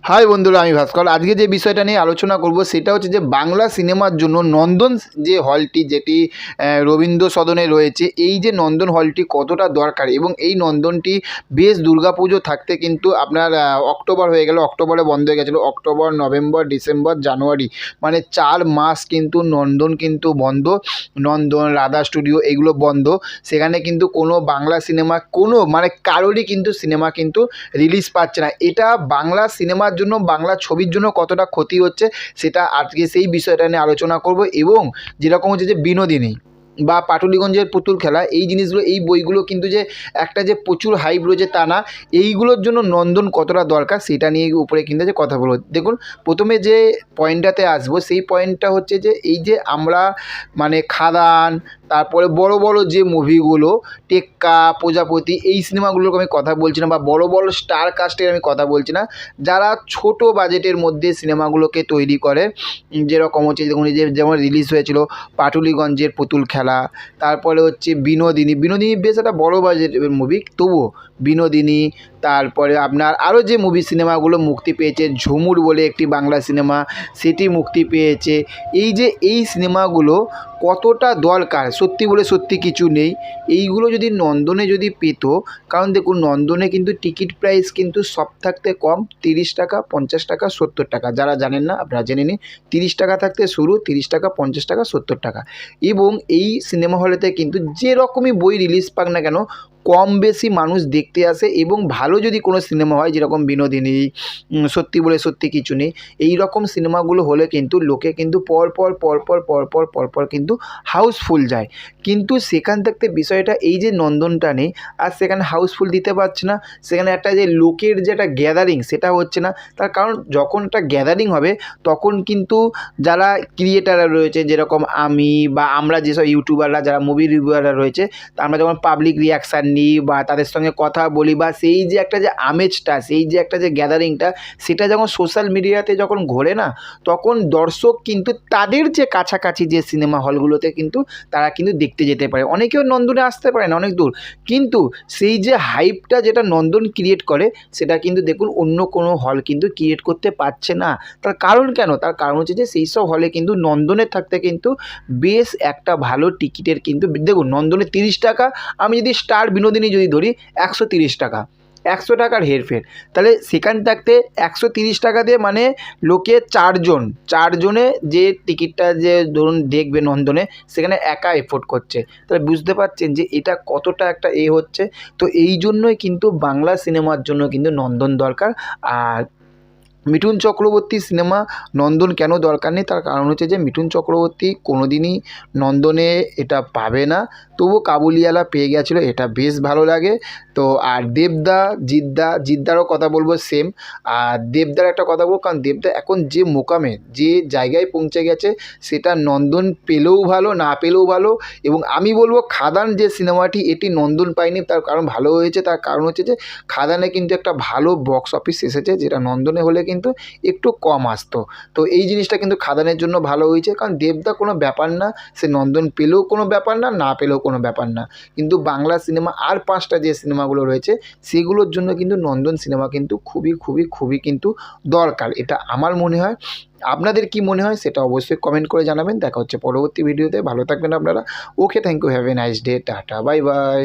High বন্ধুরা, আমি ভাস্কর। আজকে যে বিষয়টা নিয়ে আলোচনা করব সেটা হচ্ছে যে বাংলা সিনেমার জন্য নন্দন যে হলটি যেটি রবীন্দ্র সদনে রয়েছে, এই যে নন্দন হলটি কতটা দরকার এবং এই নন্দনটি বেশ দুর্গাপুজো থাকতে কিন্তু আপনার অক্টোবর হয়ে গেল, অক্টোবরে বন্ধ হয়ে গেছিল, অক্টোবর, নভেম্বর, ডিসেম্বর, জানুয়ারি। মানে চার মাস কিন্তু নন্দন কিন্তু বন্ধ, নন্দন, রাধা স্টুডিও এগুলো বন্ধ। সেখানে কিন্তু কোনো বাংলা সিনেমা, কোনো মানে কারোরই কিন্তু সিনেমা কিন্তু রিলিজ পাচ্ছে না। এটা বাংলা সিনেমার জন্য, বাংলা ছবির জন্য কতটা ক্ষতি হচ্ছে, সেটা আজকে সেই বিষয়টা নিয়ে আলোচনা করব এবং যেরকম হচ্ছে যে বিনোদিনী। বা পাটুলিগঞ্জের পুতুল খেলা, এই জিনিসগুলো, এই বইগুলো কিন্তু যে একটা যে প্রচুর হাইপ রয়েছে তা না, এইগুলোর জন্য নন্দন কতটা দরকার সেটা নিয়ে উপরে কিন্তু যে কথা বলব। দেখুন, প্রথমে যে পয়েন্টটাতে আসব, সেই পয়েন্টটা হচ্ছে যে এই যে আমরা মানে খাদান, তারপরে বড় বড় যে মুভিগুলো টেক্কা, প্রজাপতি, এই সিনেমাগুলোর আমি কথা বলছি না বা বড় বড় স্টার কাস্টের আমি কথা বলছি না, যারা ছোট বাজেটের মধ্যে সিনেমাগুলোকে তৈরি করে, যেরকম হচ্ছে দেখুন যে যেমন রিলিজ হয়েছিল পাটুলিগঞ্জের পুতুল খেলা তারপরে হচ্ছে বিনোদিনী। বিনোদিনী বেশ একটা বড় বাজেটের মুভি তবুও বিনোদিনী, তারপরে আপনার আরও যে মুভি সিনেমাগুলো মুক্তি পেয়েছে, ঝুমুর বলে একটি বাংলা সিনেমা সেটি মুক্তি পেয়েছে। এই যে এই সিনেমাগুলো কতটা দরকার, সত্যি বলে সত্যি কিছু নেই। এইগুলো যদি নন্দনে যদি পেত, কারণ দেখুন নন্দনে কিন্তু টিকিট প্রাইস কিন্তু সব থাকতে কম, তিরিশ টাকা, পঞ্চাশ টাকা, সত্তর টাকা। যারা জানেন না, আপনারা জেনে নিন, তিরিশ টাকা থাকতে শুরু, তিরিশ টাকা, পঞ্চাশ টাকা, সত্তর টাকা। এবং এই সিনেমা হলেতে কিন্তু যে রকমই বই রিলিজ পাক না কেন কম বেশি মানুষ দেখতে আসে এবং ভালো যদি কোনো সিনেমা হয়, যেরকম বিনোদিনী সত্যি বলে সত্যি কিছু নেই এই রকম সিনেমাগুলো হলে কিন্তু লোকে কিন্তু পরপর পরপর পরপর পরপর কিন্তু হাউসফুল যায়। কিন্তু সেখান থাকতে বিষয়টা এই যে নন্দনটা নেই, আর সেখানে হাউসফুল দিতে পারছে না, সেখানে একটা যে লোকের যে একটা গ্যাদারিং সেটা হচ্ছে না, তার কারণ যখন একটা গ্যাদারিং হবে, তখন কিন্তু যারা ক্রিয়েটাররা রয়েছে, যেরকম আমি বা আমরা যেসব ইউটিউবাররা যারা মুভি রিভিউয়াররা রয়েছে, আমরা যখন পাবলিক রিয়াকশান নিই বা তাদের সঙ্গে কথা বলি বা সেই যে একটা যে আমেজটা, সেই যে একটা যে গ্যাদারিংটা সেটা যখন সোশ্যাল মিডিয়াতে যখন ঘোরে না, তখন দর্শক কিন্তু তাদের যে কাছাকাছি যে সিনেমা হলগুলোতে কিন্তু তারা কিন্তু দেখতে যেতে পারে। অনেকেও নন্দনে আসতে পারে না, অনেক দূর। কিন্তু সেই যে হাইপটা যেটা নন্দন ক্রিয়েট করে, সেটা কিন্তু দেখুন অন্য কোনো হল কিন্তু ক্রিয়েট করতে পারছে না। তার কারণ কেন? তার কারণ হচ্ছে যে সেই সব হলে কিন্তু নন্দনের থাকতে কিন্তু বেশ একটা ভালো টিকিটের কিন্তু, দেখুন নন্দনে তিরিশ টাকা, আমি যদি স্টার বিনোদিনী যদি ধরি, একশো টাকা। একশো টাকার হেরফের। তাহলে সেখান থাকতে একশো তিরিশ টাকা দিয়ে মানে লোকে চারজন, চারজনে যে টিকিটটা যে ধরুন দেখবে নন্দনে, সেখানে একা এফোর্ড করছে। তাহলে বুঝতে পারছেন যে এটা কতটা একটা এ হচ্ছে। তো এই জন্যই কিন্তু বাংলা সিনেমার জন্য কিন্তু নন্দন দরকার। আর মিঠুন চক্রবর্তী সিনেমা নন্দন কেন দরকার নেই? তার কারণ হচ্ছে যে, মিঠুন চক্রবর্তী কোনো দিনই নন্দনে এটা পাবে না। তবুও কাবুলিওয়ালা পেয়ে গেছিল, এটা বেশ ভালো লাগে। তো আর দেবদা, জিদ্দা, জিদ্দারও কথা বলব সেম আর দেবদার একটা কথা বলব, কারণ দেবদা এখন যে মোকামে, যে জায়গায় পৌঁছে গেছে, সেটা নন্দন পেলেও ভালো, না পেলেও ভালো। এবং আমি বলব খাদান যে সিনেমাটি, এটি নন্দন পায়নি, তার কারণ ভালো হয়েছে। তার কারণ হচ্ছে যে, খাদানে কিন্তু একটা ভালো বক্স অফিস এসেছে, যেটা নন্দনে হলে কিন্তু একটু কম আসতো। তো এই জিনিসটা কিন্তু খাদানের জন্য ভালো হয়েছে। কারণ দেবদা কোনো ব্যাপার না, সে নন্দন পেলেও কোনো ব্যাপার না না পেলেও কোনো ব্যাপার না। কিন্তু বাংলা সিনেমা আর পাঁচটা যে সিনেমাগুলো রয়েছে, সেগুলোর জন্য কিন্তু নন্দন সিনেমা কিন্তু খুবই খুবই খুবই কিন্তু দরকার। এটা আমার মনে হয়। আপনাদের কি মনে হয় সেটা অবশ্যই কমেন্ট করে জানাবেন। দেখা হচ্ছে পরবর্তী ভিডিওতে ভালো থাকবেন আপনারা। Okay thank you have a nice day tata bye bye